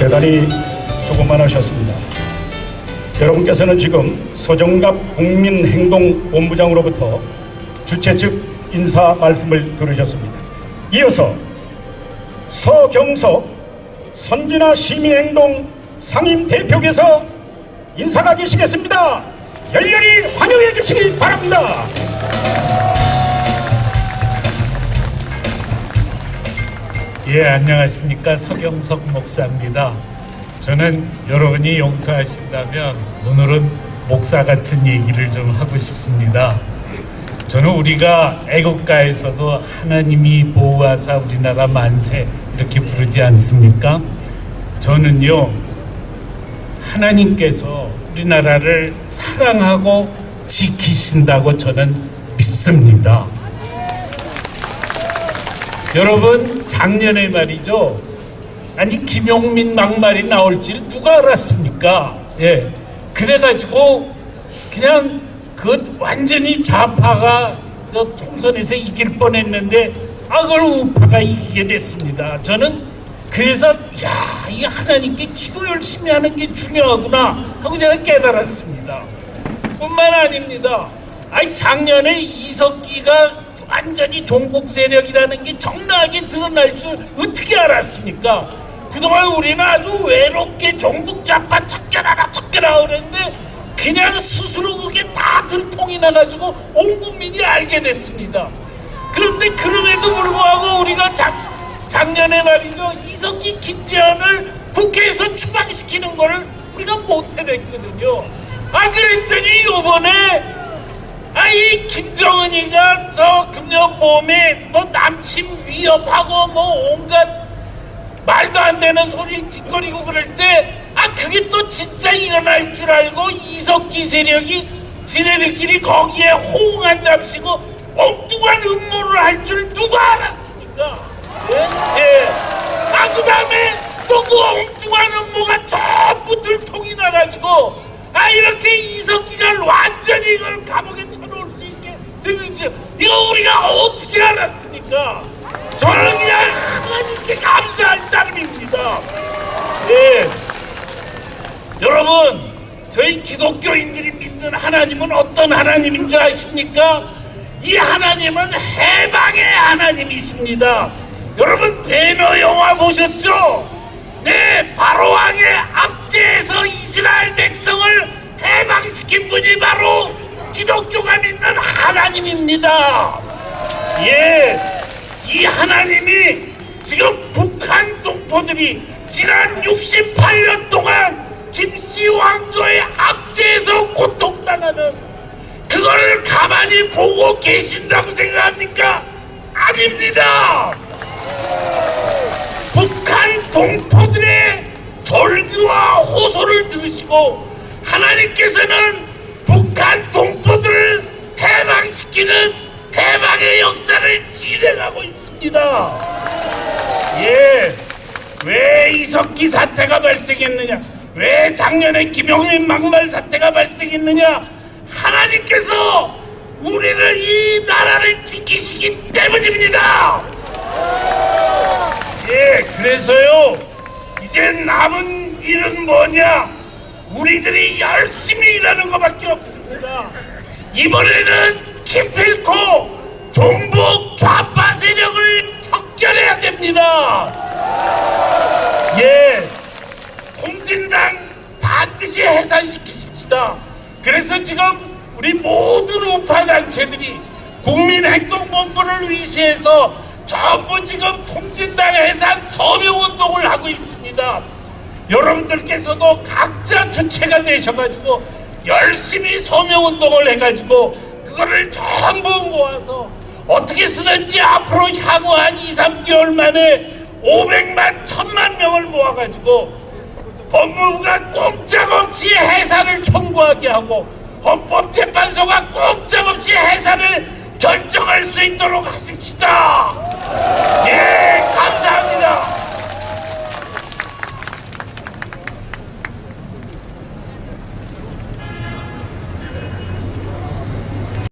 대단히 수고 많으셨습니다. 여러분께서는 지금 서정갑 국민행동본부장으로부터 주최 측 인사 말씀을 들으셨습니다. 이어서 서경석 선진화 시민행동 상임 대표께서 인사가 계시겠습니다. 열렬히 환영해 주시기 바랍니다. 예, 안녕하십니까. 서경석 목사입니다. 저는 여러분이 용서하신다면 오늘은 목사 같은 얘기를 좀 하고 싶습니다. 저는 우리가 애국가에서도 하나님이 보호하사 우리나라 만세 이렇게 부르지 않습니까? 저는요, 하나님께서 우리나라를 사랑하고 지키신다고 저는 믿습니다. 여러분 작년에 말이죠. 아니 김용민 막말이 나올 줄 누가 알았습니까? 예. 그래가지고 그냥 그 완전히 좌파가 저 총선에서 이길 뻔했는데 아 그걸 우파가 이기게 됐습니다. 저는 그래서 야, 이 하나님께 기도 열심히 하는 게 중요하구나 하고 제가 깨달았습니다. 뿐만 아닙니다. 아니 작년에 이석기가 완전히 종북 세력이라는 게 정나하게 드러날 줄 어떻게 알았습니까? 그동안 우리는 아주 외롭게 종북 좌파 척결하라 척결하라 그랬는데 그냥 스스로 그게 다 들통이 나가지고 온 국민이 알게 됐습니다. 그런데 그럼에도 불구하고 우리가 작, 작년에 말이죠 이석기 김재현을 국회에서 추방시키는 거를 우리가 못 해냈거든요. 아 그랬더니 이번에 아이 김정은이가 저 금년봄에 뭐 남침 위협하고 뭐 온갖 말도 안 되는 소리 짓거리고 그럴 때 아 그게 또 진짜 일어날 줄 알고 이석기 세력이 지네들끼리 거기에 호응한답시고 엉뚱한 음모를 할 줄 누가 알았습니까? 예? 예. 아 그 다음에 또 그 엉뚱한 음모가 전부 들통이 나가지고 아 이렇게 이석기가 완전히 이걸 감옥에 쳐놓을 수 있게 되는지 이거 우리가 어떻게 알았습니까? 저는 그냥 하나님께 감사할 따름입니다. 예. 여러분 저희 기독교인들이 믿는 하나님은 어떤 하나님인 줄 아십니까? 이 하나님은 해방의 하나님이십니다. 여러분 배너 영화 보셨죠? 네, 바로왕의 압제에서 이스라엘 백성을 해방시킨 분이 바로 기독교가 믿는 하나님입니다. 예, 이 하나님이 지금 북한 동포들이 지난 68년 동안 김씨 왕조의 압제에서 고통당하는 그거를 가만히 보고 계신다고 생각합니까? 아닙니다. 북한 동포들의 절규와 호소를 들으시고 하나님께서는 석기 사태가 발생했느냐? 왜 작년에 김용민 막말 사태가 발생했느냐? 하나님께서 우리를 이 나라를 지키시기 때문입니다. 예, 그래서요. 이제 남은 일은 뭐냐? 우리들이 열심히 일하는 것밖에 없습니다. 이번에는 기필코 종북 좌파 세력을 척결해야 됩니다. 예, 통진당 반드시 해산시키십시다. 그래서 지금 우리 모든 우파 단체들이 국민행동본부를 위시해서 전부 지금 통진당 해산 서명운동을 하고 있습니다. 여러분들께서도 각자 주체가 되셔가지고 열심히 서명운동을 해가지고 그거를 전부 모아서 어떻게 쓰든지 앞으로 향후 한 2, 3개월 만에 500만, 1000만 명을 모아가지고 법무부가 꼼짝없이 해산을 청구하게 하고 헌법재판소가 꼼짝없이 해산을 결정할 수 있도록 하십시다. 예, 감사합니다.